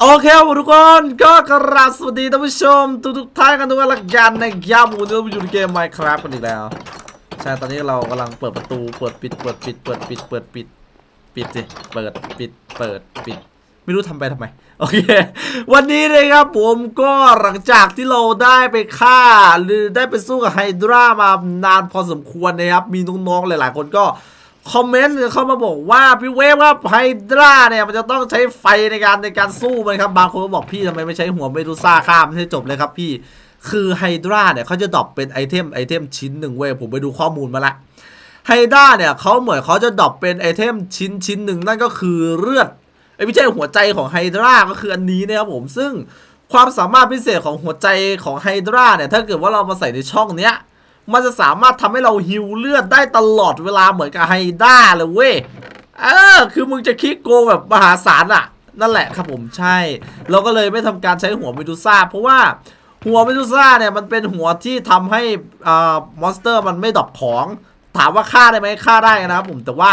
โอเคครับทุกคนก็กราบสวัสดีท่านผู้ชม ทุกทุกท่านกันทุกท่านละกันนะครับผมจะมาอยู่ในเกม Minecraft กันอีกแล้ว ใช่ตอนนี้เรากำลังเปิดประตูเปิดปิดเปิดปิดเปิดปิดเปิดปิดปิดสิเปิดปิดเปิดปิด ไม่รู้ทำไปทำไม โอเค วันนี้นะครับผมก็หลังจากที่เราได้ไปฆ่า หรือได้ไปสู้กับไฮดรามานานพอสมควรนะครับ มีน้องๆหลาย ๆ คนก็ คอมเมนต์เข้ามาบอกว่าพี่เวฟครับไฮดราเนี่ยมันจะต้องใช้ไฟในการในการสู้มันครับบางคนก็บอกพี่ทำไมไม่ใช้หัวเมดูซ่าข้ามให้จบเลยครับพี่ คือไฮดราเนี่ยเขาจะดรอปเป็นไอเทมไอเทมชิ้นหนึ่งเว้ยผมไปดูข้อมูลมาละไฮด้าเนี่ยเขาเหมือนเขาจะดรอปเป็นไอเทมชิ้นชิ้นหนึ่งนั่นก็คือเลือดไอ้ไม่ใช่หัวใจของไฮดราก็คืออันนี้นะครับผมซึ่งความสามารถพิเศษของหัวใจของไฮดราเนี่ยถ้าเกิดว่าเรามาใส่ในช่องเนี้ย มันจะสามารถทำให้เราฮิวเลือดได้ตลอดเวลาเหมือนกับไฮด้าเลยเว้ย เออ คือมึงจะคิดโกงแบบมหาศาลอะนั่นแหละครับผมใช่ เราก็เลยไม่ทำการใช้หัวเมดูซ่า เพราะว่าหัวเมดูซ่าเนี่ยมันเป็นหัวที่ทำให้อ่ามอนสเตอร์มันไม่ดรอปของ ถามว่าฆ่าได้ไหมฆ่าได้นะครับผมแต่ว่า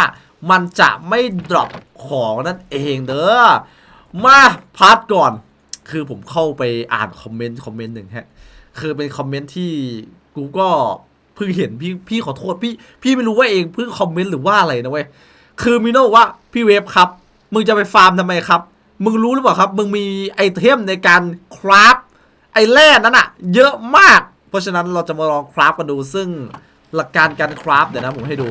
มันจะไม่ดรอปของนั่นเองเด้อมาพาร์ทก่อน คือผมเข้าไปอ่านคอมเมนต์คอมเมนต์หนึ่งฮะ คือเป็นคอมเมนต์ที่ กูก็เพิ่งเห็นพี่พี่ขอโทษพี่ พี่ไม่รู้ว่าเองเพิ่งคอมเมนต์หรือว่าอะไรนะเว้ยคือมิโน่ว่าพี่เวฟครับ มึงจะไปฟาร์มทำไมครับ มึงรู้หรือเปล่าครับ มึงมีไอเทมในการคราฟไอแร่นั้นอะเยอะมาก เพราะฉะนั้นเราจะมาลองคราฟกันดูซึ่งหลักการการคราฟเดี๋ยวนะผมให้ดู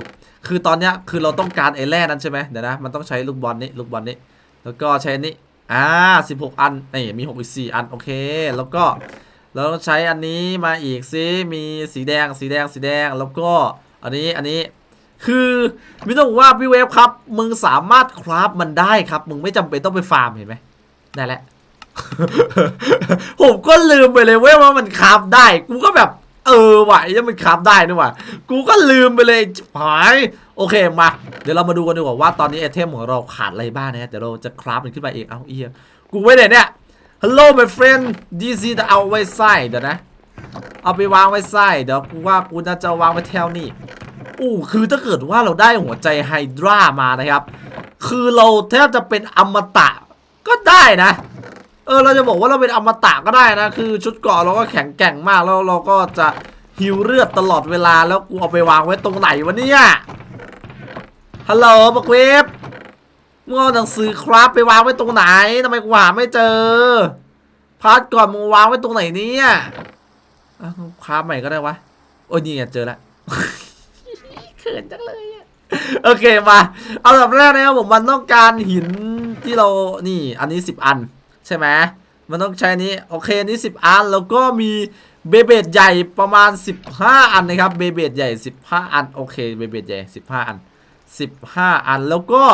คือตอนเนี้ยคือเราต้องการไอแร่นั้นใช่ไหมเดี๋ยวนะมันต้องใช้ลูกบอลนี้ลูกบอลนี้ แล้วก็ใช้นนี้อ่า16 อันนี่มี6อีก4อันโอเค แล้วก็ เราต้องใช้อันนี้มาอีกซิมีสีแดงสีแดงสีแดงแล้วก็อันนี้อันนี้คือไม่ต้องว่าพี่เวฟครับ มึงสามารถคราฟมันได้ครับ มึงไม่จำเป็นต้องไปฟาร์มเห็นไหมได้แล้วผมก็ลืมไปเลยเว้ยว่ามันคราฟได้ กูก็แบบ เออไอ้เนี่ยมันคราฟได้นี่หว่ะกูก็ลืมไปเลยหายโอเคมา เดี๋ยวเรามาดูกันดีกว่าว่าตอนนี้ไอเทมของเราขาดอะไรบ้างนะฮะเดี๋ยวเราจะคราฟมันขึ้นมาเองเอาเอียกูไว้ไหนเนี่ย Hello my friend this is the เอาไว้ไส้เดี๋ยวนะ เอาไปวางไว้ไส้เดี๋ยวกูว่ากูน่าจะวางไว้แถวนี้อู้คือถ้าเกิดว่าเราได้หัวใจไฮดรามานะครับ คือเราแทบจะเป็นอมตะก็ได้นะ เออ เราจะบอกว่าเราเป็นอมตะก็ได้นะ คือชุดเกราะเราก็แข็งแกร่งมากแล้วเราก็จะฮิวเลือดตลอดเวลาแล้วกูเอาไปวางไว้ตรงไหนวะเนี่ยฮัลโหลบักเวฟ มึงเอาหนังสือครับไปวางไว้ตรงไหนทำไมกูหาไม่เจอ พาร์ทก่อนมึงวางไว้ตรงไหนเนี่ยอ้าวคราฟใหม่ก็ได้วะ โอ้ยนี่ไงเจอแล้วเขินจังเลยอะโอเคมาเอาแบบแรกนะครับผมมันต้องการหินที่เรานี่ อันนี้ 10 อัน ใช่ไหมมันต้องใช้อันนี้โอเคอันนี้ 10 อันแล้วก็มีเบเบดใหญ่ประมาณ 15 อันนะครับเบเบดใหญ่ 15 อันโอเคเบเบดใหญ่ 15 อัน 15 อันแล้วก็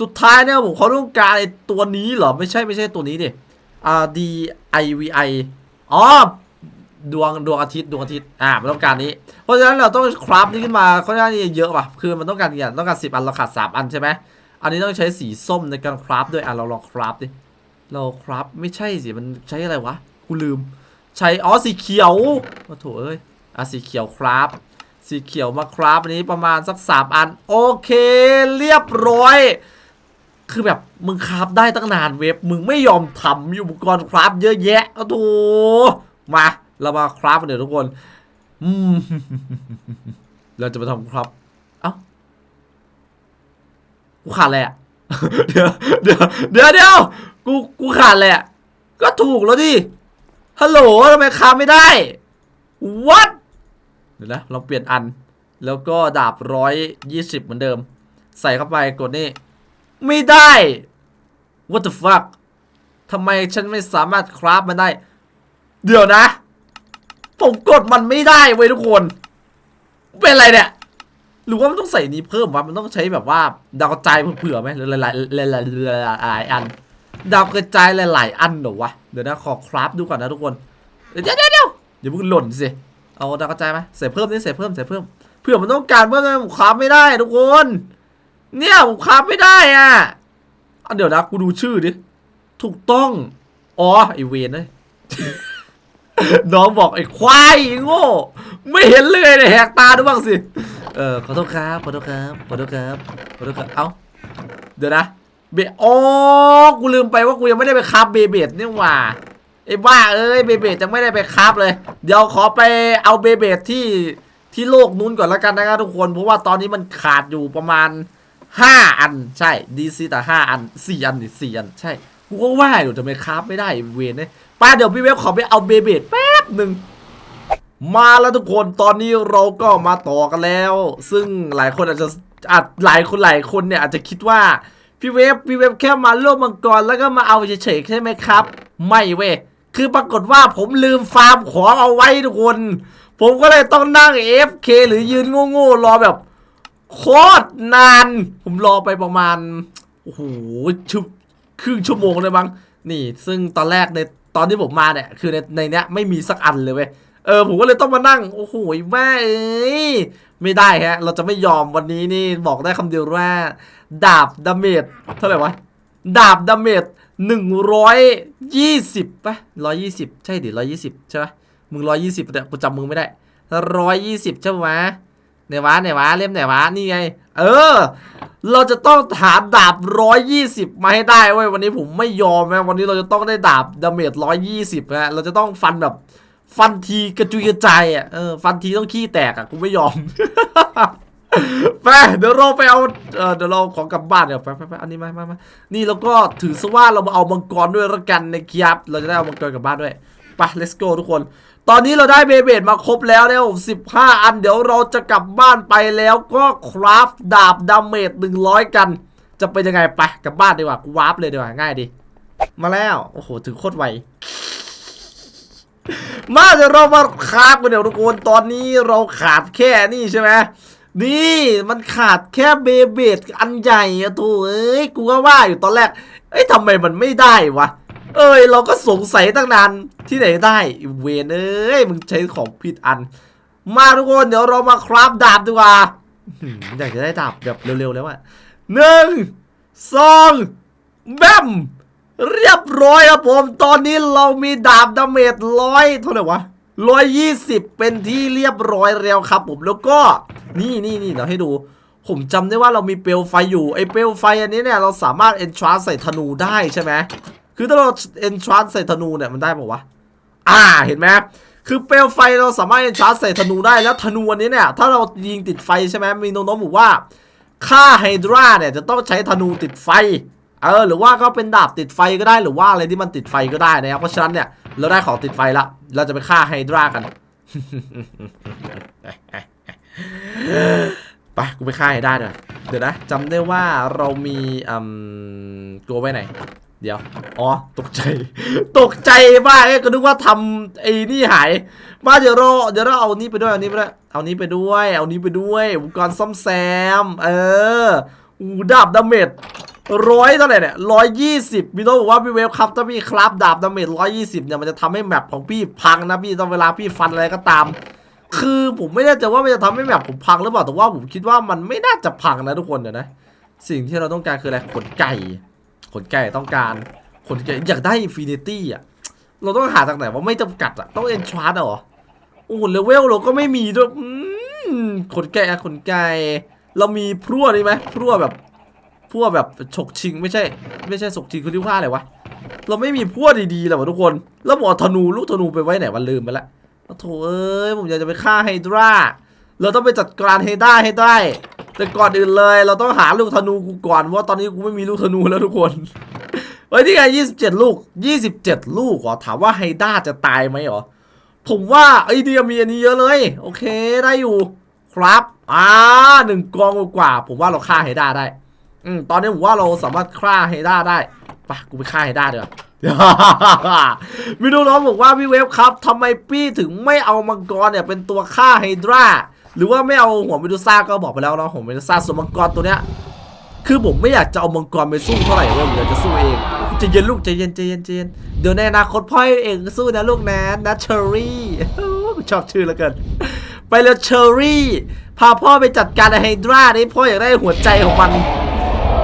สุดท้ายเนี่ยผมเขาต้องการไอ้ตัวนี้เหรอ ไม่ใช่ไม่ใช่ตัวนี้ดิอ่า D I V I อ๋อดวงดวงอาทิตย์ดวงอาทิตย์อ่ามันต้องการนี้ เพราะฉะนั้นเราต้องคราฟนี้ขึ้นมาค่อนข้างเยอะป่ะคือมันต้องการอย่างต้องการสิบอันเราขาดสามอันใช่ไหมอันนี้ต้องใช้สีส้มในการคราฟด้วยอะเราลองคราฟดิเราคราฟไม่ใช่สิมันใช้อะไรวะกูลืม ใช้อ๋อสีเขียวโอ้โถเอ้ยอะสีเขียวคราฟสีเขียวมาคราฟอันนี้ประมาณสักสามอัน โอเค เรียบร้อย คือแบบมึงคราฟได้ตั้งนานเว็บ มึงไม่ยอมทำมีอุปกรณ์คราฟเยอะแยะโอ้โถมา เรามาคราฟกันเดี๋ยวทุกคนอืมเราจะมาทำครับ เอ้ากูขาดอะไรอะ เดี๋ยวเดี๋ยวเดี๋ยวเดี๋ยวกูกูขาดอะไรอะ ก็ถูกแล้วดิ ฮัลโหลทำไมคราฟไม่ได้ what เดี๋ยวนะ เราเปลี่ยนอัน แล้วก็ดาบร้อยยี่สิบเหมือนเดิม ใส่เข้าไปกดนี่ ไม่ได้ what the fuck ทำไมฉันไม่สามารถคราฟมันได้ เดี๋ยวนะ ผมกดมันไม่ได้เว้ยทุกคน เป็นอะไรเนี่ย หรือว่ามันต้องใส่นี้เพิ่มวะ มันต้องใช้แบบว่า ดาวกระจายเผื่อไหมหรือหลายๆหลายๆหลายอัน ดาวกระจายหลาย ๆ อันเหรอวะ เดี๋ยวนะขอคราฟดูก่อนนะทุกคน เดี๋ยวเดี๋ยวเดี๋ยวเดี๋ยวมึงหล่นสิ เอาดาวกระจายไหมใส่เพิ่มนี่ใส่เพิ่มใส่เพิ่ม เผื่อมันต้องการเพิ่มผมคราฟไม่ได้ทุกคน เนี่ยผมคราฟไม่ได้อะอะเดี๋ยวนะกูดูชื่อดิ ถูกต้อง อ๋อไอเวนเลยน้องบอกไอ้ควายโง่ไม่เห็นเลยเนี่ยแหกตาดูบ้างสิ เออขอโทษครับขอโทษครับขอโทษครับขอโทษครับ เอ้า เดี๋ยวนะเบอ๋อกูลืมไปว่ากูยังไม่ได้ไปคราฟเบเบดนี่หว่าไอ้บ้าเอ้ยเบเบดยังไม่ได้ไปคราฟเลย เดี๋ยวขอไปเอาเบเบดที่ที่โลกนู้นก่อนแล้วกันนะครับทุกคน เพราะว่าตอนนี้มันขาดอยู่ประมาณ ห้าอันใช่ดีซีแต่ห้าอันสี่อันนี่สี่อันใช่กูก็ว่าอยู่ทำไมคราฟไม่ได้เวนเนี่ยป้าเดี๋ยวพี่เวฟขอไปเอาเบเบดแป๊บหนึ่งมาแล้วทุกคนตอนนี้เราก็มาต่อกันแล้ว ซึ่งหลายคนอาจจะอาจหลายคนหลายคนเนี่ยอาจจะคิดว่าพี่เวฟพี่เวฟแค่มาโลกมังกรแล้วก็มาเอาเฉยๆใช่ไหมครับ ไม่เว้ยคือปรากฏว่าผมลืมฟาร์มของเอาไว้ทุกคน ผมก็เลยต้องนั่ง AFK หรือยืนโง่ๆรอแบบ โคตรนาน ผมรอไปประมาณ โอ้โหชครึ่งชั่วโมงเลยมั้งนี่ ซึ่งตอนแรกในตอนที่ผมมาเนี่ย คือในในเนี้ยไม่มีสักอันเลยเว้ย เออ ผมก็เลยต้องมานั่ง โอ้โหแม่เอ้ย ไม่ได้ฮะ เราจะไม่ยอมวันนี้นี่บอกได้คำเดียวว่า ดาบดาเมจเท่าไหร่วะ ดาบดาเมจหนึ่งร้อยยี่สิบปะร้อยยี่สิบใช่ดิร้อยยี่สิบใช่ปะมึงร้อยยี่สิบเนี่ยกูจำมึงไม่ได้ร้อยยี่สิบใช่ไหม ไหนวะไหนวะเล่มไหนวะนี่ไง เออ เราจะต้องหาดาบร้อยยี่สิบมาให้ได้เว้ยวันนี้ผมไม่ยอมนะวันนี้เราจะต้องได้ดาบดาเมจร้อยยี่สิบนะเราจะต้องฟันแบบฟันทีกระจุยกระจายอะเออฟันทีต้องขี้แตกอะกูไม่ยอมไปเดี๋ยวเราไปเอาเออเดี๋ยวเราของกลับบ้านเดี๋ยวไปไปไปอันนี้มามามานี่แล้วก็ถือซะว่าเรามาเอามังกรด้วยละกันนะครับเราจะได้เอามังกรกลับบ้านด้วยไป let's go ทุกคน ตอนนี้เราได้เบเบดมาครบแล้วเนี่ยสิบห้าอัน เดี๋ยวเราจะกลับบ้านไปแล้วก็คราฟดาบดาเมจหนึ่งร้อยกัน จะเป็นยังไงไปกลับบ้านดีกว่ากูวาร์ปเลยดีกว่าง่ายดี มาแล้ว โอ้โหถึงโคตรไวมาเดี๋ยวเรามาคราบกันเดี๋ยวทุกคนตอนนี้เราขาดแค่นี่ใช่ไหมนี่มันขาดแค่เบเบดอันใหญ่อะโถเอ้ยกูก็ว่าอยู่ตอนแรกเอ้ยทำไมมันไม่ได้วะ เอ้ยเราก็สงสัยตั้งนานที่ไหนได้ เวนเอ้ยมึงใช้ของผิดอัน มาทุกคนเดี๋ยวเรามาคราฟดาบดีกว่าอื้อหืออยากจะได้ดาบแบบเร็วๆแล้วอะหนึ่งสองแบมเรียบร้อยครับผม ตอนนี้เรามีดาบดาเมจร้อยเท่าไหร่วะร้อยยี่สิบเป็นที่เรียบร้อยแล้วครับผมแล้วก็นี่นี่นี่เดี๋ยวให้ดู ผมจำได้ว่าเรามีเปลวไฟอยู่ไอ้เปลวไฟอันนี้เนี่ยเราสามารถเอนทรานใส่ธนูได้ใช่ไหม คือถ้าเราเอนทรานใส่ธนูเนี่ยมันได้ปะวะ อ่าเห็นไหมคือเปลวไฟเราสามารถเอนทรานใส่ธนูได้แล้วธนูอันนี้เนี่ย ถ้าเรายิงติดไฟใช่ไหมมีโน้มบอกว่าฆ่าไฮดราเนี่ยจะต้องใช้ธนูติดไฟเออหรือว่าก็เป็นดาบติดไฟก็ได้หรือว่าอะไรที่มันติดไฟก็ได้นะครับเพราะฉะนั้นเนี่ยเราได้ของติดไฟละเราจะไปฆ่าไฮดรากันไปกูไปฆ่าไฮดราเดี๋ยวเดี๋ยวนะจำได้ว่าเรามีอืมตัวไว้ไหน เดี๋ยว อ๋อ ตกใจ ตกใจมากเอ้ก็นึกว่าทำไอ้นี่หาย มาเดี๋ยวเราเดี๋ยวเราเอานี้ไปด้วย เอานี้ไปด้วย เอานี้ไปด้วย เอานี้ไปด้วยอุปกรณ์ซ่อมแซม เอออูดาบดาเมจร้อยเท่าไหร่เนี่ยร้อยยี่สิบพี่โตบอกว่าพี่เวฟครับถ้าพี่ครับดาบดาเมจร้อยยี่สิบเนี่ยมันจะทำให้แมปของพี่พังนะพี่ตองเวลาพี่ฟันอะไรก็ตาม คือผมไม่แน่ใจว่ามันจะทำให้แมปผมพังหรือเปล่าแต่ว่าผมคิดว่ามันไม่น่าจะพังนะทุกคนเดี๋ยวนะ สิ่งที่เราต้องการคืออะไรขนไก่ ขนไก่ต้องการขนไก่อยากได้อินฟินิตี้อะ เราต้องหาจากไหนว่าไม่จำกัดอะ ต้องเอนชาร์ดเหรอ โอ้โหเลเวลเราก็ไม่มีด้วยอืมขนไก่อะขนไก่เรามีพรั่วนี่ไหมพรั่วแบบพรั่วแบบฉกชิงไม่ใช่ ไม่ใช่ฉกชิงคือที่ว่าอะไรวะเราไม่มีพรั่วดีๆหรอวะทุกคน แล้วผมอธนูลูกธนูไปไว้ไหนวันลืมไปละโอ้โถเอ้ยผมอยากจะไปฆ่าไฮดราเราต้องไปจัดการไฮด้าให้ได้ แต่ก่อนอื่นเลย เราต้องหาลูกธนูกูก่อนว่าตอนนี้กูไม่มีลูกธนูแล้วทุกคนเฮ้ยนี่ไงยี่สิบเจ็ดลูกยี่สิบเจ็ดลูกเหรอถามว่าไฮด้าจะตายไหมเหรอผมว่าไอเดียมีอันนี้เยอะเลย โอเคได้อยู่ครับอ่าหนึ่งกองกว่า ผมว่าเราฆ่าไฮด้าได้ อืมตอนนี้ผมว่าเราสามารถฆ่าไฮด้าได้ปะกูไปฆ่าไฮด้าเดีกว่ามีดูน้องบอกว่าพี่เวฟครับทำไมพี่ถึงไม่เอามังกรเนี่ยเป็นตัวฆ่าไฮดรา หรือว่าไม่เอาหัวเมดูซ่าก็บอกไปแล้วเนาะหัวเมดูซ่าส่วนมังกรตัวเนี้ยคือผมไม่อยากจะเอามังกรไปสู้เท่าไหร่เลยผมอยากจะสู้เองจะเย็นลูกใจเย็นใจเย็นเย็นเดี๋ยวในอนาคตพ่อเองสู้นะลูกนะนะเชอรี่ชอบชื่อแล้วกันไปเลยเชอรี่พาพ่อไปจัดการไฮดรานี่พ่ออยากได้หัวใจของมัน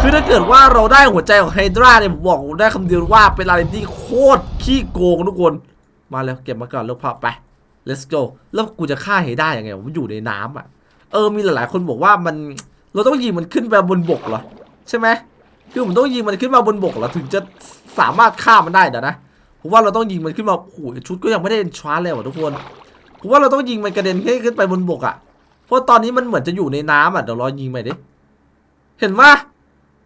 คือถ้าเกิดว่าเราได้หัวใจของไฮดราเนี่ยผมบอกได้คำเดียวว่าเป็นอะไรที่โคตรขี้โกงทุกคน มาแล้วเก็บมาก่อนลูกพ่อไป let's go แล้วกูจะฆ่าไฮดรายังไงวะมันอยู่ในน้ำอะ เออมีหลายๆ คนบอกว่ามันเราต้องยิงมันขึ้นไปบนบกเหรอใช่ไหมคือผมต้องยิงมันขึ้นมาบนบกแล้วถึงจะสามารถฆ่ามันได้เดี๋ยวนะผมว่าเราต้องยิงมันขึ้นมาโอ้โหชุดก็ยังไม่ได้เอ็นชาร์เลยว่ะทุกคนผมว่าเราต้องยิงมันกระเด็นขึ้นไปบนบกอะเพราะตอนนี้มันเหมือนจะอยู่ในน้ำอะเดี๋ยวรอยิงไปดิเห็นว่า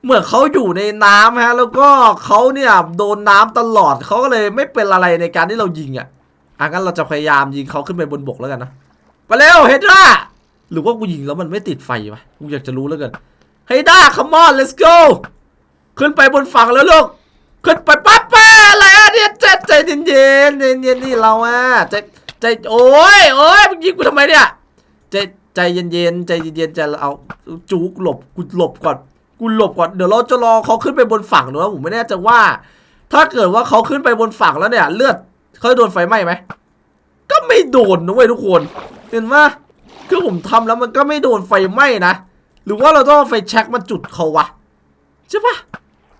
เหมือนเขาอยู่ในน้ำฮะ แล้วก็เขาเนี่ยโดนน้ำตลอดเขาก็เลยไม่เป็นอะไรในการที่เรายิงอะ อะงั้นเราจะพยายามยิงเขาขึ้นไปบนบกแล้วกันนะไปเร็วเฮดราหรือว่ากูยิงแล้วมันไม่ติดไฟวะกูอยากจะรู้แล้วกันเฮดรา come on let's go ขึ้นไปบนฝั่งแล้วลูกขึ้นไปปั๊บแป้อะไรอะเนี่ยใจใจเย็นเย็นเย็นเย็นๆนี่เราอะใจใจโอ้ยโอ้ยมึงยิงกูทำไมเนี่ยใจใจเย็นๆใจเย็นๆใจเอาจุกหลบกูหลบก่อนกูหลบก่อนเดี๋ยวเราจะรอเขาขึ้นไปบนฝั่งนะผมไม่แน่ใจว่า ถ้าเกิดว่าเขาขึ้นไปบนฝั่งแล้วเนี่ย เลือด เขาจะโดนไฟไหม้ไหมก็ไม่โดนนะเว้ยทุกคน เห็นไหมคือผมทำแล้วมันก็ไม่โดนไฟไหม้นะหรือว่าเราต้องไฟแช็กมาจุดเขาวะใช่ปะ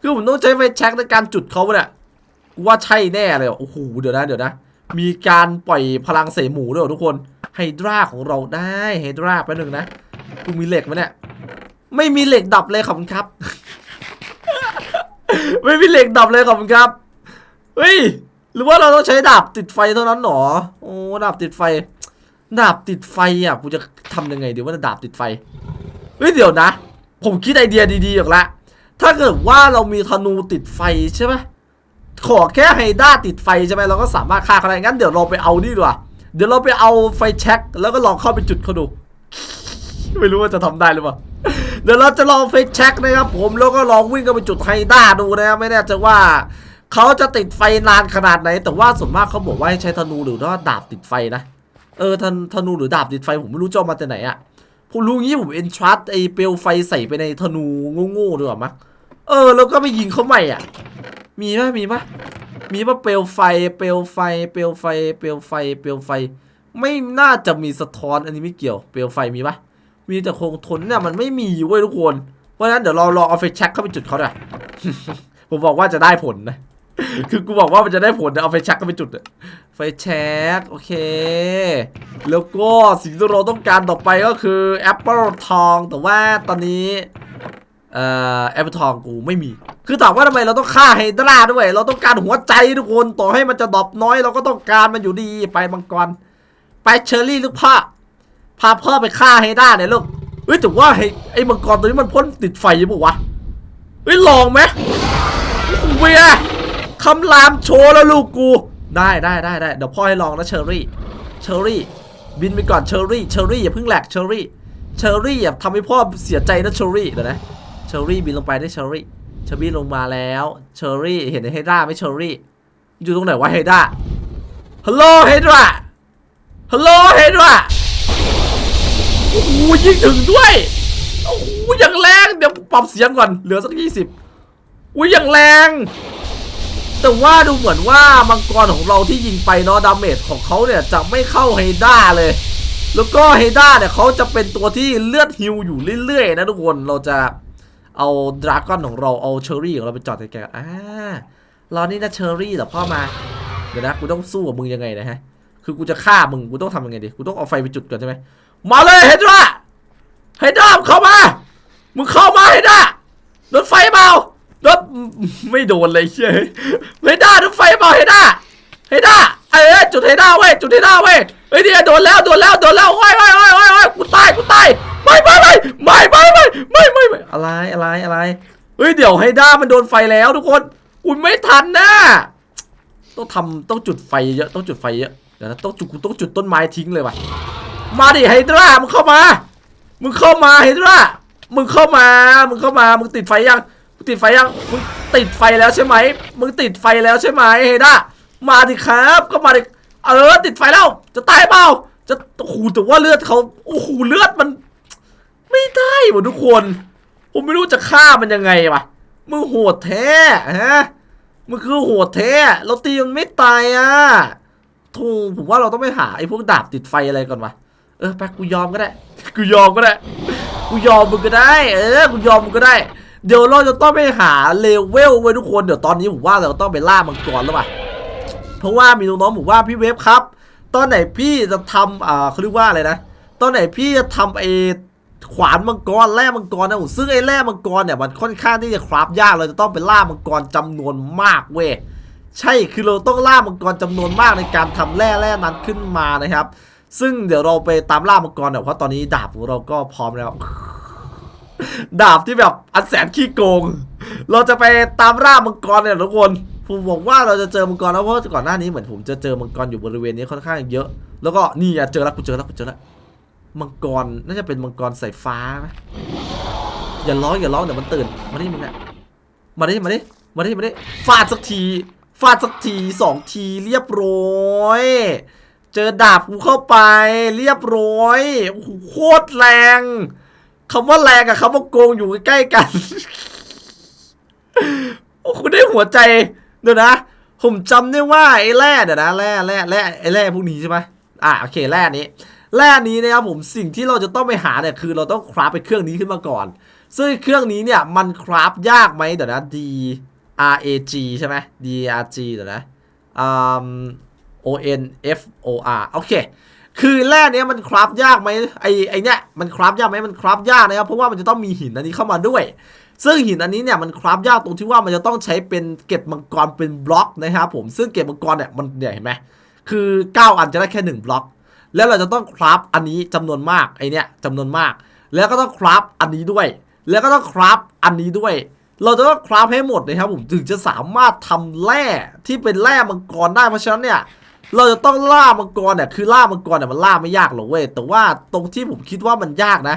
คือผมต้องใช้ไฟแช็กในการจุดเขาเนี่ยว่าใช่แน่เลยโอ้โหเดี๋ยวนะเดี๋ยวนะ มีการปล่อยพลังเสหมูด้วยทุกคนไฮดราของเราได้ไฮดราแป๊บนึงนะกูมีเหล็กไหมเนี่ยไม่มีเหล็กดับเลยขอบคุณครับ ไม่มีเหล็กดับเลยขอบคุณครับ เฮ้ย หรือว่าเราต้องใช้ดาบติดไฟเท่านั้นหรอ โอ้ดาบติดไฟ ดาบติดไฟอะกูจะทำยังไงดีว่าดาบติดไฟ เฮ้ยเดี๋ยวนะ ผมคิดไอเดียดีๆออกละถ้าเกิดว่าเรามีธนูติดไฟใช่ไหมขอแค่ไฮด้าติดไฟใช่ไหมเราก็สามารถฆ่าเขาได้งั้นเดี๋ยวเราไปเอานี่ดีกว่า เดี๋ยวเราไปเอาไฟแช็กแล้วก็ลองเข้าไปจุดเขาดูไม่รู้ว่าจะทำได้หรือเปล่า เดี๋ยวเราจะลองไฟแช็กนะครับผมแล้วก็ลองวิ่งเข้าไปจุดไฮด้าดูนะครับไม่แน่ใจว่า เขาจะติดไฟนานขนาดไหน แต่ว่าส่วนมากเขาบอกว่าให้ใช้ธนูหรือว่าดาบติดไฟนะ เออธนธนูหรือดาบติดไฟผมไม่รู้จะมาจากไหนอะผมรู้งี้ผมเอนทรัสไอเปลวไฟใส่ไปในธนูโง่ๆดีกว่ามั้งเออ แล้วก็ไปยิงเขาใหม่อะ มีปะมีปะมีปะเปลวไฟ เปลวไฟ เปลวไฟ เปลวไฟ เปลวไฟ ไม่น่าจะมีสะท้อนอันนี้ไม่เกี่ยว เปลวไฟมีปะมีแต่คงทนเนี่ยมันไม่มีเว้ยทุกคน เพราะฉะนั้นเดี๋ยวเราลองเอาไฟแช็กเข้าไปจุดเขาด้วยผมบอกว่าจะได้ผลนะ คือกูบอกว่ามันจะได้ผลนะเอาไฟแช็กเข้าไปจุดอะไฟแช็กโอเค แล้วก็สิ่งที่เราต้องการต่อไปก็คือแอปเปิลทองแต่ว่าตอนนี้เอ่อแอปเปิลทองกูไม่มี คือถามว่าทำไมเราต้องฆ่าไฮดราด้วย เราต้องการหัวใจทุกคนต่อให้มันจะดรอปน้อย เราก็ต้องการมันอยู่ดีไปมังกรไปเชอร์รี่ลูกพ่อพาพ่อไปฆ่าไฮดราเนี่ยลูกเฮ้ยแต่ว่าไอ้ไอ้มังกรตัวนี้มันพ่นติดไฟยังปะวะเฮ้ยลองไหมโอ้โหเวีย คำรามโชว์แล้วลูกกู ได้ได้ได้ได้เดี๋ยวพ่อให้ลองนะเชอรี่เชอรี่ บินไปก่อนเชอรี่เชอรี่อย่าเพิ่งแหลกเชอรี่เชอรี่อย่าทำให้พ่อเสียใจนะเชอรี่เดี๋ยวนะเชอรี่บินลงไปได้เชอรี่เชอรี่ลงมาแล้วเชอรี่เห็นไฮด้าไหมเชอร์รี่ อยู่ตรงไหนวะไฮด้าฮัลโหลไฮด้าฮัลโหลไฮด้าโอ้โหยิงถึงด้วยโอ้โหอย่างแรงเดี๋ยวปรับเสียงก่อนเหลือสักยี่สิบอุ้ยอย่างแรง แต่ว่าดูเหมือนว่ามังกรของเราที่ยิงไปเนาะดาเมจของเขาเนี่ยจะไม่เข้าไฮด้าเลย แล้วก็เฮด้าเนี่ยเขาจะเป็นตัวที่เลือดฮิวอยู่เรื่อยๆนะทุกคนเราจะเอาดราก้อนของเราเอาเชอรี่ของเราไปจอดใกล้ๆกันอ่ารอนี่นะเชอรี่เหรอพ่อมาเดี๋ยวนะกูต้องสู้กับมึงยังไงนะฮะ คือกูจะฆ่ามึงกูต้องทำยังไงดีกูต้องเอาไฟไปจุดก่อนใช่ไหมมาเลยเฮด้าเฮด้ามึงเข้ามามึงเข้ามาเฮด้าโดนไฟเปล่า โดนไม่โดนเลยเชื่อเฮด้าโดนไฟเปล่าเฮด้าเฮด้าเอ้ยจุดเฮด้าเว้ยจุดเฮด้าเว้ยเฮ้ยเนี่ยโดนแล้วโดนแล้วโดนแล้วโอ้ยโอ้ยโอ้ยโอ้ยโอ้ยกูตายกูตายไม่ไม่ไม่ไม่ไม่ไม่ไม่ไม่ไม่อะไรอะไรอะไรเฮ้ยเดี๋ยวเฮด้ามันโดนไฟแล้วทุกคนอุ้ยไม่ทันนะต้องทำต้องจุดไฟเยอะต้องจุดไฟเยอะเดี๋ยวนะต้องจุดกูต้องจุดต้นไม้ทิ้งเลยว่ะมาดิไฮดรามึงเข้ามา มึงเข้ามาไฮดรามึงเข้ามา มึงเข้ามา มึงติดไฟยัง ติดไฟยังมึงติดไฟแล้วใช่ไหมมึงติดไฟแล้วใช่ไหมเฮด้ามาดิครับ ก็มาดิเออติดไฟแล้ว จะตายเปล่าจะโอ้โหแต่ว่าเลือดเขาโอ้โหเลือดมัน ไม่ได้ว่ะทุกคน ผมไม่รู้จะฆ่ามันยังไงวะมึงโหดแท้ฮะมึงคือโหดแท้เราตีมันไม่ตายอะทูผมว่าเราต้องไปหาไอ้พวกดาบติดไฟอะไรก่อนวะเออไปกูยอมก็ได้ กูยอมก็ได้ กูยอมมึงก็ได้ เออ กูยอมมึงก็ได้ เดี๋ยวเราจะต้องไปหาเลเวลไว้ทุกคนเดี๋ยวตอนนี้ผมว่าเราต้องไปล่ามังกรแล้วป่ะเพราะว่ามีน้องๆบอกว่าพี่เวฟครับ ตอนไหนพี่จะทำอ่าเขาเรียกว่าอะไรนะ ตอนไหนพี่จะทำไอขวานมังกรแร่มังกรนะผมซึ่งไอ้แร่มังกรเนี่ยมันค่อนข้างที่จะคราฟยากเราจะต้องไปล่ามังกรจำนวนมากเว้ยใช่คือเราต้องล่ามังกรจำนวนมากในการทำแร่แร่นั้นขึ้นมานะครับ ซึ่งเดี๋ยวเราไปตามล่ามังกรเนี่ยเพราะตอนนี้ดาบของเราก็พร้อมแล้ว ดาบที่แบบอันแสนขี้โกง เราจะไปตามล่ามังกรเนี่ยทุกคน ผมบอกว่าเราจะเจอมังกรแล้วเพราะก่อนหน้านี้เหมือนผมจะเจอมังกรอยู่บริเวณนี้ค่อนข้างเยอะ แล้วก็นี่อะเจอแล้วกูเจอแล้วกูเจอแล้วมังกรน่าจะเป็นมังกรสายฟ้าไหมอย่าร้องอย่าร้องเดี๋ยวมันตื่นมาดิมึงเนี่ยมาดิมาดิมาดิมาดิฟาดสักทีฟาดสักทีสองทีเรียบร้อยเจอดาบกูเข้าไปเรียบร้อยโคตรแรง คำว่าแรงกับคำว่าโกงอยู่ใกล้กัน โอ้คุณได้หัวใจเดี๋ยวนะ ผมจำได้ว่าไอ้แร่เดี๋ยวนะแร่แร่แร่ไอ้แร่พวกนี้ใช่ไหมอะโอเคแร่นี้แร่นี้นะครับผมสิ่งที่เราจะต้องไปหาเนี่ยคือเราต้องคราฟไปเครื่องนี้ขึ้นมาก่อน ซึ่งเครื่องนี้เนี่ยมันคราฟยากไหมเดี๋ยวนะ D R A G ใช่ไหม D R G เดี๋ยวนะอืม O N F O R โอเค คือแร่เนี้ยมันคราฟยากไหมไอไอเนี้ยมันคราฟยากไหมมันคราฟยากนะครับเพราะว่ามันจะต้องมีหินอันนี้เข้ามาด้วย ซึ่งหินอันนี้เนี่ยมันคราฟยากตรงที่ว่ามันจะต้องใช้เป็นเกล็ดมังกรเป็นบล็อกนะครับผมซึ่งเกล็ดมังกรเนี่ยมันเนี่ยเห็นไหมคือ 9 อันจะได้แค่ 1 บล็อก แล้วเราจะต้องคราฟอันนี้จำนวนมากไอเนี้ยจำนวนมาก แล้วก็ต้องคราฟอันนี้ด้วย แล้วก็ต้องคราฟอันนี้ด้วยเราจะต้องคราฟให้หมดนะครับผมถึงจะสามารถทำแร่ที่เป็นแร่มังกรได้เพราะฉะนั้นเนี่ย เราจะต้องล่ามังกรเนี่ยคือล่ามังกรเนี่ยมันล่าไม่ยากหรอกเว้ยแต่ว่าตรงที่ผมคิดว่ามันยากนะ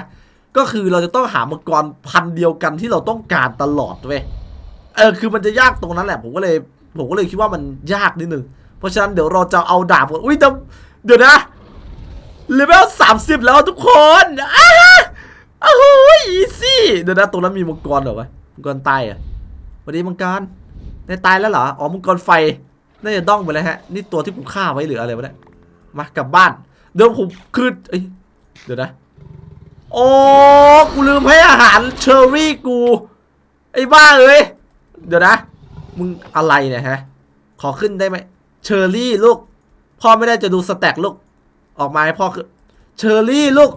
ก็คือเราจะต้องหามังกรพันเดียวกันที่เราต้องการตลอดเว้ยเออคือมันจะยากตรงนั้นแหละ ผมก็เลย ผมก็เลยคิดว่ามันยากนิดนึงเพราะฉะนั้นเดี๋ยวเราจะเอาดาบก่อนอุ้ยแต่เดี๋ยวนะเลเวลสามสิบแล้วทุกคนอ้าโอ้โหอีซี่เดี๋ยวนะตรงนั้นมีมังกรเหรอวะมังกรตายอะวันนี้มังกรได้ตายแล้วเหรออ๋อมังกรไฟ น่าจะต้องไปแล้วฮะ นี่ตัวที่กูฆ่าไว้หรืออะไรวะเนี่ยมากลับบ้าน เดี๋ยวผมคือเอ้ยเดี๋ยวนะ โอ้กูลืมให้อาหารเชอร์รี่กู ไอ้บ้าเอ้ยเดี๋ยวนะ มึงอะไรเนี่ยฮะ ขอขึ้นได้ไหมเชอร์รี่ลูก พ่อไม่ได้จะดูสแต็กลูก ออกมาให้พ่อคือเชอร์รี่ลูก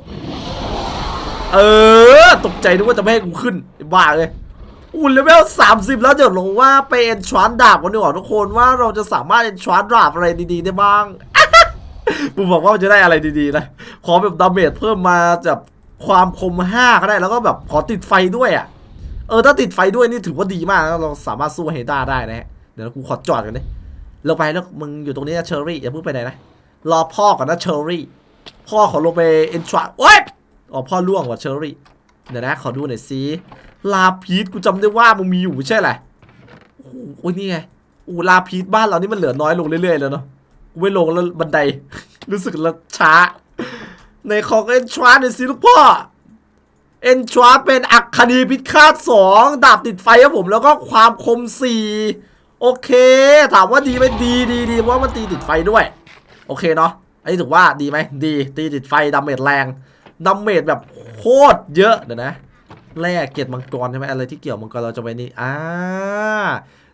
เออ ตกใจนึกว่าจะไม่ให้กูขึ้น ไอ้บ้าเลย อุ่นเลเวลสามสิบแล้วเดี๋ยวลงว่าไปเอ็นชานดาบกันดีกว่าทุกคนว่าเราจะสามารถเอ็นชานดาบอะไรดีๆได้บ้างผมบอกว่ามันจะได้อะไรดีๆนะ ขอแบบดาเมจเพิ่มมาจากความคมห้าก็ได้แล้วก็แบบขอติดไฟด้วยอะ เออถ้าติดไฟด้วยนี่ถือว่าดีมากนะเราสามารถสู้เฮด้าได้นะฮะ เดี๋ยวกูขอจอดกันดิลงไปแล้วมึงอยู่ตรงนี้นะเชอรี่อย่าเพิ่งไปไหนนะ รอพ่อก่อนนะเชอรี่ พ่อขอลงไปเอ็นชานโอ๊ยอ๋อพ่อล่วงว่ะเชอรี่ เดี๋ยวนะขอดูหน่อยสิ ลาพีทกูจำได้ว่ามึงมีอยู่ไม่ใช่แหละโอ้โหโอ้ยนี่ไงโอ้ลาพีทบ้านเรานี่มันเหลือน้อยลงเรื่อยๆแล้วเนาะกูไม่ลงแล้วบันได รู้สึกละช้า ในของเอ็นทราหน่ยสิลูกพ่อเอ็นทราเป็นอัคคณีพิฆาตสองดาบติดไฟครับผมแล้วก็ความคมสี่โอเค ถามว่าดีไหมดีดีดีเพราะมันตีติดไฟด้วย โอเคเนาะอันนี้ถือว่าดีไหมดีตีติดไฟดาเมจแรงดาเมจแบบโคตรเยอะเดี๋ยวนะ แร่เกล็ดมังกรใช่ไหมอะไรที่เกี่ยวมังกรเราจะไปนี่อ่า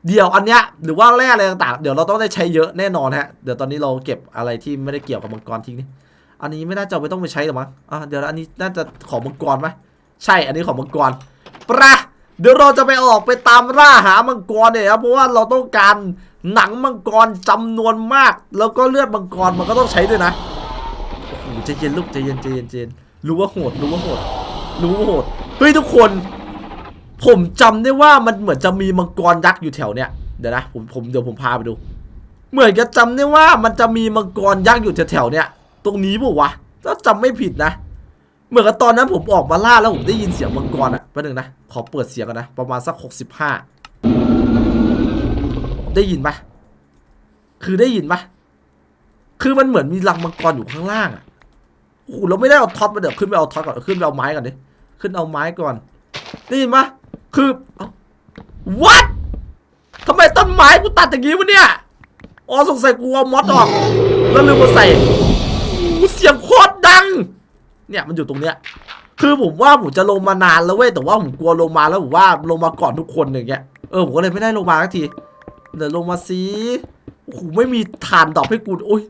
เดี๋ยวอันเนี้ยหรือว่าแร่อะไรต่างๆ เดี๋ยวเราต้องได้ใช้เยอะแน่นอนฮะเดี๋ยวตอนนี้เราเก็บอะไรที่ไม่ได้เกี่ยวกับมังกรทิ้งนี่อันนี้ไม่น่าจะไม่ต้องไปใช้หรอมั้งอะเดี๋ยวอันนี้น่าจะของมังกรไหมใช่อันนี้ของมังกรปะเดี๋ยวเราจะไปออกไปตามล่าหามังกรเนี่ยครับเพราะว่าเราต้องการหนังมังกรจำนวนมาก แล้วก็เลือดมังกรมันก็ต้องใช้ด้วยนะโอ้โหใจเย็นลูกใจเย็นใจเย็นใจเย็นรู้ว่าโหดรู้ว่าโหดรู้ว่าโหด เฮ้ยทุกคน ผมจำได้ว่ามันเหมือนจะมีมังกรยักษ์อยู่แถวเนี้ยเดี๋ยวนะผมผมเดี๋ยวผมพาไปดู เหมือนจะจำได้ว่ามันจะมีมังกรยักษ์อยู่แถวๆเนี้ยตรงนี้ป่าวะถ้าจำไม่ผิดนะ เหมือนกับตอนนั้นผมออกมาล่าแล้วผมได้ยินเสียงมังกรอะแป๊บนึงนะขอเปิดเสียงกันนะ ประมาณสักหกสิบห้าได้ยินปะคือได้ยินปะคือมันเหมือนมีรังมังกรอยู่ข้างล่างอะโอ้โหเราไม่ได้เอาท็อปมาเดี๋ยวขึ้นไปเอาท็อปก่อนขึ้นไปเอาไม้ก่อนดิ ขึ้นเอาไม้ก่อนได้ยินปะคือเอ้า what ทำไมต้นไม้กูตัดอย่างงี้วะเนี่ย อ๋อสงสัยกูเอามอสออก แล้วลืมมาใส่เสียงโคตรดัง เนี่ยมันอยู่ตรงเนี้ย คือผมว่าผมจะลงมานานแล้วเว้ย แต่ว่าผมกลัวลงมาแล้วผมว่าลงมาก่อนทุกคนอย่างเงี้ย เออผมก็เลยไม่ได้ลงมาสักที เดี๋ยวลงมาสิโอ้โหไม่มีฐานดอกให้กูโอ้ย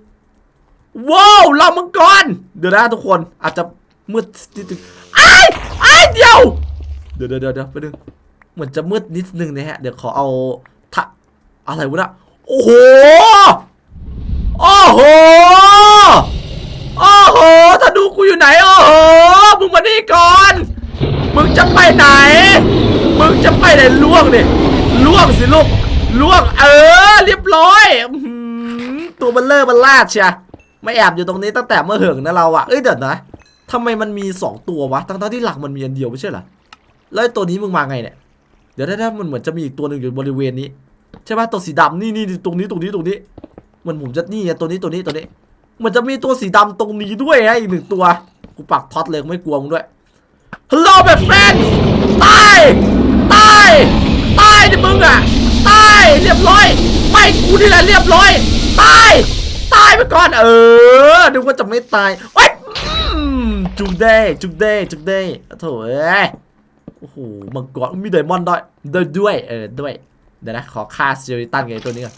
ว้าวเรามังกร เดี๋ยวนะทุกคนอาจจะมืดนิดนึงอ้าไอ้ ดเดี๋ยว เดี๋ยวเดี๋ยวเดี๋ยวไปดึงเหมือนจะมืดนิดนึงนะฮะ เดี๋ยวขอเอาทะอะไรวะนะโอ้โห โอ้โห โอ้โหถ้าดูกูอยู่ไหน โอ้โห มึงมานี่ก่อน มึงจะไปไหน มึงจะไปไหนล่วงดิล่วงสิลูกล่วง เออ เรียบร้อยตัวมันเลอร์มันลาดเชียไม่แอบอยู่ตรงนี้ตั้งแต่เมื่อเหิงนะเราอะเอ้ยเดี๋ยวนะ ทำไมมันมีสองตัววะ ทั้งๆที่หลักมันมีอันเดียวไม่ใช่เหรอ แล้วตัวนี้มึงมาไงเนี่ย เดี๋ยวได้ๆมันเหมือนจะมีอีกตัวหนึ่งอยู่บริเวณนี้ ใช่ปะตัวสีดำนี่นี่นี่ตรงนี้ตรงนี้ตรงนี้เหมันผมจะนี่ไงตัวนี้ตัวนี้ตัวนี้ มันจะมีตัวสีดำตรงนี้ด้วยฮะอีกหนึ่งตัว กูปักท็อตเลยไม่กลัวมึงด้วยฮัลโหลแบบแฟนตายตายตายดิมึงอะตายเรียบร้อยไม่กูนี่แหละเรียบร้อยตายตายไปก่อนเออนึกว่าจะไม่ตายเอ้ จุกเด้จุกเด้จุกเด้โถ่เอ้ยโอ้โหมังกรมีไดมอนด์ด้วยด้วยด้วยเออด้วยเดี๋ยวนะขอค่าเซริตันไงตัวนี้ก่อน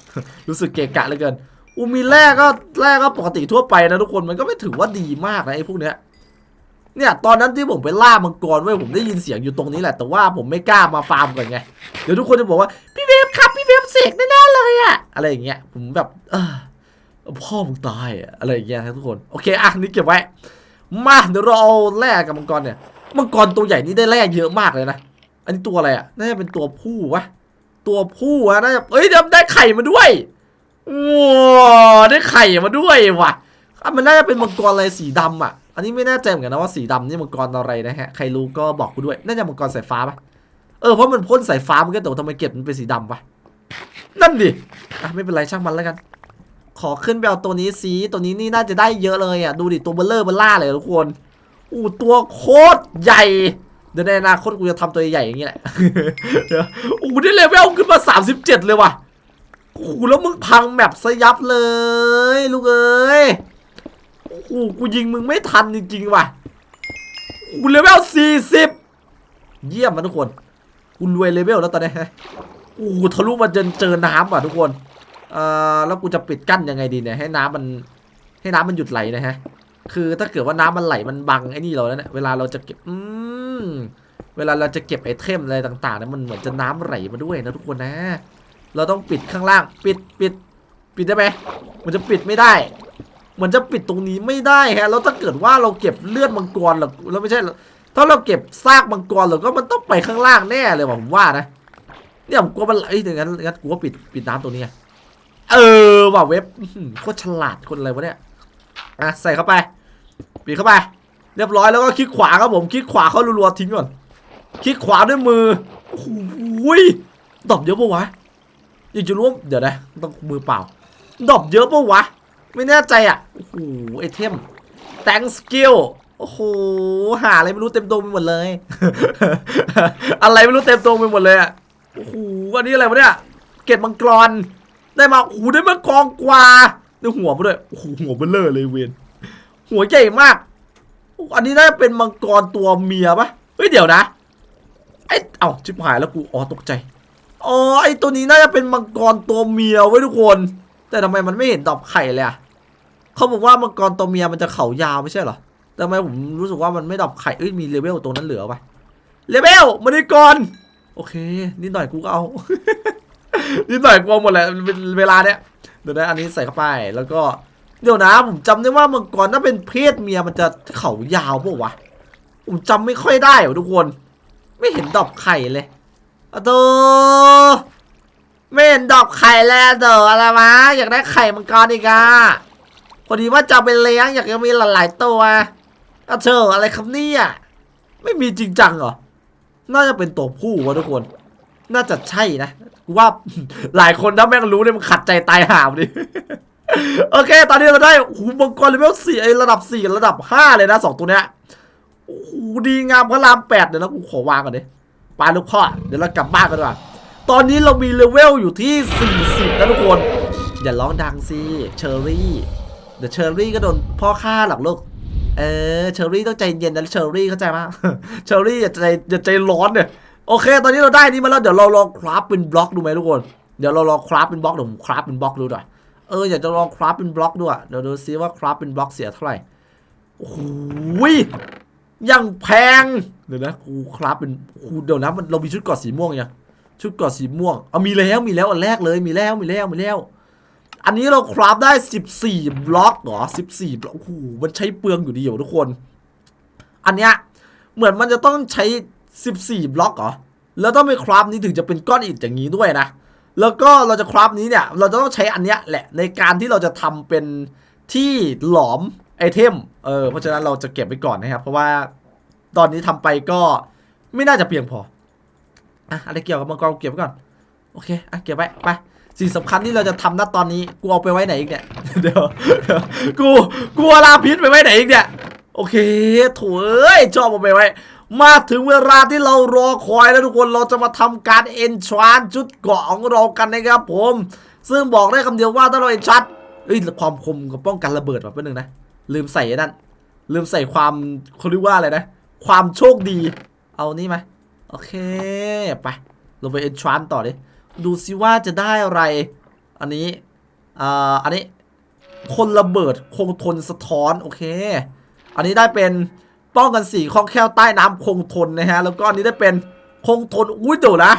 รู้สึกเกะกะเหลือเกินอูมีแร่ก็แร่ก็ปกติทั่วไปนะทุกคนมันก็ไม่ถือว่าดีมากนะไอ้พวกเนี้ยเนี่ยตอนนั้นที่ผมไปล่ามังกรเว้ยผมได้ยินเสียงอยู่ตรงนี้แหละแต่ว่าผมไม่กล้ามาฟาร์มก่อนไงเดี๋ยวทุกคนจะบอกว่าพี่เวฟครับพี่เวฟเสกแน่ๆเลยอะอะไรอย่างเงี้ยผมแบบพ่อมึงตายอะอะไรอย่างเงี้ยทุกคนโอเคอะนี่เก็บไว้ มาเดี๋ยวเราเอาแร่กับมังกรเนี่ย มังกรตัวใหญ่นี่ได้แร่เยอะมากเลยนะ อันนี้ตัวอะไรอะน่าจะเป็นตัวผู้วะ ตัวผู้อะน่าจะเอ้ยเดี๋ยวได้ไข่มาด้วยว้าวได้ไข่มาด้วยว่ะอะมันน่าจะเป็นมังกรอะไรสีดำอะ อันนี้ไม่แน่ใจเหมือนกันนะว่าสีดำนี่มังกรอะไรนะฮะ ใครรู้ก็บอกกูด้วย น่าจะมังกรสายฟ้าปะเออ เพราะมันพ่นสายฟ้ามันก็แต่ทำไมเก็บมันเป็นสีดำปะนั่นดิ อะไม่เป็นไรช่างมันแล้วกัน ขอขึ้นไปเอาตัวนี้สีตัวนี้นี่น่าจะได้เยอะเลยอะ ดูดิตัวเบลเลอร์เบลล่าเลยทุกคน อู้ตัวโคตรใหญ่ เดี๋ยวในอนาคตกูจะทำตัวใหญ่อย่างนี้แหละอู้ได้เลเวลขึ้นมา 37 เลยว่ะโอ้แล้วมึงพังแมปซะยับเลย ลูกเอ้ยโอ้กูยิงมึงไม่ทันจริงๆว่ะกูเลเวล 40 เยี่ยมมาทุกคน กูรวยเลเวลแล้วตอนนี้โอ้ทะลุมาจนเจอน้ำว่ะทุกคน เอ่อแล้วกูจะปิดกั้นยังไงดีเนี่ยให้น้ำมันให้น้ำมันหยุดไหลนะฮะ คือถ้าเกิดว่าน้ำมันไหลมันบังไอ้นี่เราแล้วเนี่ยเวลาเราจะเก็บอืมเวลาเราจะเก็บไอเทมอะไรต่างๆเนี่ยมันเหมือนจะน้ำไหลมาด้วยนะทุกคนนะ เราต้องปิดข้างล่าง ปิดปิด ปิดได้ไหมมันจะปิดไม่ได้มันจะปิดตรงนี้ไม่ได้ฮะแล้วถ้าเกิดว่าเราเก็บเลือดมังกรหรอเราไม่ใช่ ถ้าเราเก็บซากมังกรหรอก็มันต้องไปข้างล่างแน่เลยว่ะผมว่านะเนี่ยผมกลัวมันไหลอย่างนั้นงั้นกูก็ปิดปิดน้ำตรงนี้ เออว่ะเว็บโคตรฉลาดคนอะไรวะเนี่ยอะใส่เข้าไปปิดเข้าไป เรียบร้อยแล้วก็คลิกขวาครับผมคลิกขวาเข้ารัวๆทิ้งก่อนคลิกขวาด้วยมือโอ้โหยดอบเยอะปะวะอยากจะรู้ว่าเดี๋ยวนะต้องมือเปล่า ดอบเยอะปะวะ ไม่แน่ใจอะโอ้โหไอเทม thank skill โอ้โหหาอะไรไม่รู้เต็มตัวไปหมดเลย อะไรไม่รู้เต็มตัวไปหมดเลยอะโอ้โหอันนี้อะไรวะเนี่ยเกล็ดมังกร ได้มาโอ้โหได้มังกรกว่าได้หัวมาด้วยโอ้โหหัวเบลเลอร์เลยเวนหัวใหญ่มากอันนี้น่าจะเป็นมังกรตัวเมียปะเฮ้ยเดี๋ยวนะไอ้เอ้าชิบหายแล้วกูอ๋อตกใจอ๋อไอ้ตัวนี้น่าจะเป็นมังกรตัวเมียไว้ยทุกคน แต่ทำไมมันไม่เห็นดอกไข่เลยอะเขาบอกว่ามังกรตัวเมียมันจะเขายาวไม่ใช่เหรอแต่ทำไมผมรู้สึกว่ามันไม่ดอกไข่เอ้ยมีเลเวลตรงนั้นเหลือปะเลเวลมาดีก่อนโอเคนิดหน่อยกูก็เอา นิดหน่อยกูเอาหมดแหละเวลาเนี้ยเดี๋ยวนะอันนี้ใส่เข้าไปแล้วก็เดี๋ยวนะผมจำได้ว่ามังกรถ้าเป็นเพศเมียมันจะเขายาวปะวะผมจำไม่ค่อยได้ทุกคน ไม่เห็นดอกไข่เลยอะโตไม่เห็นดอกไข่แล้วเด้ออะไรวะอยากได้ไข่มังกรอีกอะพอดีว่าจะเอาไปเลี้ยงอยากจะมีหลายๆตัวอะเธออะไรครับเนี่ยไม่มีจริงจังเหรอน่าจะเป็นตัวผู้วะทุกคน น่าจะใช่นะกูว่าหลายคนถ้าแม่งรู้เนี่ยมันขัดใจตายหามดิโอเค ตอนนี้เราได้โอ้โหมังกรเลเวลสี่ไอระดับสี่ระดับห้าเลยนะสองตัวเนี้ยโอ้โหดีงามพระรามแปดเดี๋ยวนะกูขอวางก่อนดิไปลูกพ่อเดี๋ยวเรากลับบ้านกันดีกว่าตอนนี้เรามีเลเวลอยู่ที่ 40 นะทุกคน อย่าร้องดังสิเชอรี่ เดี๋ยวเชอรี่ก็โดนพ่อฆ่าหรอกลูก เออเชอรี่ต้องใจเย็นนะเชอรี่เข้าใจปะเชอรี่อย่าใจอย่าใจร้อนเนี่ย โอเค ตอนนี้เราได้นี่มาแล้ว เดี๋ยวเราลองคราฟเป็นบล็อกดูไหมทุกคน เดี๋ยวเราลองคราฟเป็นบล็อกเดี๋ยวผมคราฟเป็นบล็อกดูหน่อย เอออยากจะลองคราฟเป็นบล็อกด้วย เดี๋ยวดูซิว่าคราฟเป็นบล็อกเสียเท่าไหร่ โอ้โหยยังแพง เดี๋ยวนะกูครับเป็นกูเดี๋ยวนะมันเรามีชุดกราะสีม่วงยังชุดกราะสีม่วง เอามีแล้วมีแล้วอันแรกเลยมีแล้วมีแล้วมีแล้ว อันนี้เราคราฟได้ 14 บล็อกเหรอ 14 บล็อก โอ้โห มันใช้เปลืองอยู่ดีอยู่ทุกคน อันเนี้ย เหมือนมันจะต้องใช้ 14 บล็อกเหรอ แล้วต้องไปคราฟนี้ถึงจะเป็นก้อนอิฐอย่างนี้ด้วยนะ แล้วก็เราจะคราฟนี้เนี่ย เราจะต้องใช้อันเนี้ยแหละในการที่เราจะทำเป็นที่หลอมไอเทม เออ เพราะฉะนั้นเราจะเก็บไว้ก่อนนะครับ เพราะว่าตอนนี้ทำไปก็ไม่น่าจะเพียงพอ อะ อะไรเกี่ยวกับมังกรเก็บไว้ก่อน โอเค อะ เก็บไว้ ไป สิ่งสำคัญที่เราจะทำณตอนนี้ กูเอาไปไว้ไหนอีกเนี่ย เดี๋ยว กู กูเอาลาพิษไปไว้ไหนอีกเนี่ย โอเคถเอ้ย ชอบเอาไปไว้ มาถึงเวลาที่เรารอคอยแล้วทุกคนเราจะมาทำการเอนชานชุดเกาะของเรากันนะครับผม ซึ่งบอกได้คำเดียวว่าถ้าเราเอนชัดเอ้ยความคมกับป้องกันระเบิดแบบนึงนะ ลืมใส่นั่น ลืมใส่ความเขาเรียกว่าอะไรนะ ความโชคดี เอานี่ไหมโอเค ไปลงไปเอนชานต่อดิ ดูซิว่าจะได้อะไร อันนี้อ่าอันนี้ คนระเบิดคงทนสะท้อน โอเค อันนี้ได้เป็น ป้องกันสีคล่องแคล่วใต้น้ำคงทนนะฮะ แล้วก็นี้ได้เป็นคงทน อุ้ยเดี๋ยวนะ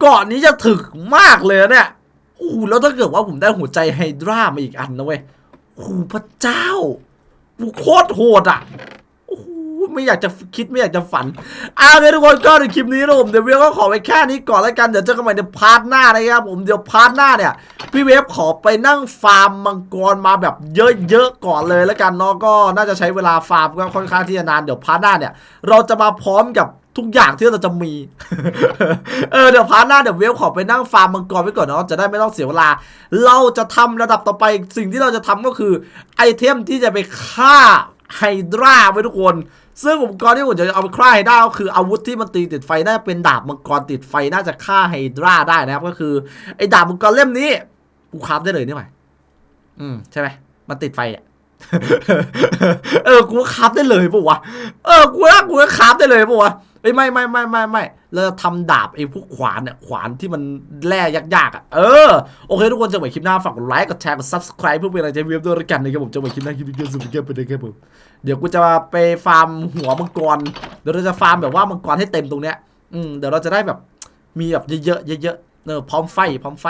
เกาะนี้จะถึกมากเลยนะเนี่ยโอ้โหแล้วถ้าเกิดว่าผมได้หัวใจไฮดรามาอีกอันนะเว้ยโอ้โหพระเจ้าโคตรโหดอะ ไม่อยากจะคิดไม่อยากจะฝันเอาเลยทุกคนก็ในคลิปนี้นะผมเดี๋ยวเวฟก็ขอไปแค่นี้ก่อนแล้วกันเดี๋ยวเจอกันใหม่ในพาร์ทหน้านะครับผมเดี๋ยวพาร์ทหน้าเนี่ย พี่เวฟขอไปนั่งฟาร์มมังกรมาแบบเยอะๆก่อนเลยแล้วกันเนาะก็น่าจะใช้เวลาฟาร์มก็ค่อนข้างที่จะนานเดี๋ยวพาร์ทหน้าเนี่ย เราจะมาพร้อมกับทุกอย่างที่เราจะมี เออเดี๋ยวพาร์ทหน้าเดี๋ยวเวฟขอไปนั่งฟาร์มมังกรไว้ก่อนเนาะจะได้ไม่ต้องเสียเวลา เราจะทำระดับต่อไปสิ่งที่เราจะทำก็คือไอเทมที่จะไปฆ่าไฮดราไว้ทุกคน ซึ่งอุปกรณ์ที่ผมจะเอาไปฆ่าไฮดราก็คืออาวุธที่มันตีติดไฟน่าจะเป็นดาบมังกรติดไฟน่าจะฆ่าไฮดราได้นะครับ ก็คือไอ้ดาบมังกรเล่มนี้กูคราฟได้เลยนี่หว่าอืมใช่ไหมมันติดไฟอะเออกูคราฟได้เลยปะวะเออกูว่ากูคราฟได้เลยปะวะ เอ้ยไม่ไม่ไม่ไม่ไม่เราจะทำดาบไอ้พวกขวานเนี่ยขวานที่มันแร่ยากๆอะเออโอเคทุกคนเจอกันใหม่คลิปหน้าฝากกดไลค์กดแชร์กด subscribe เพื่อเป็นกำลังใจเว็บด้วยละกันนะครับผมเจอกันใหม่คลิปหน้าคลิปนี้ก็สุดยอดไปเลยครับผมเดี๋ยวกูจะไปฟาร์มหัวมังกรเดี๋ยวเราจะฟาร์มแบบว่ามังกรให้เต็มตรงเนี้ยอืมเดี๋ยวเราจะได้แบบมีแบบเยอะๆเยอะๆเออพร้อมไฟพร้อมไฟ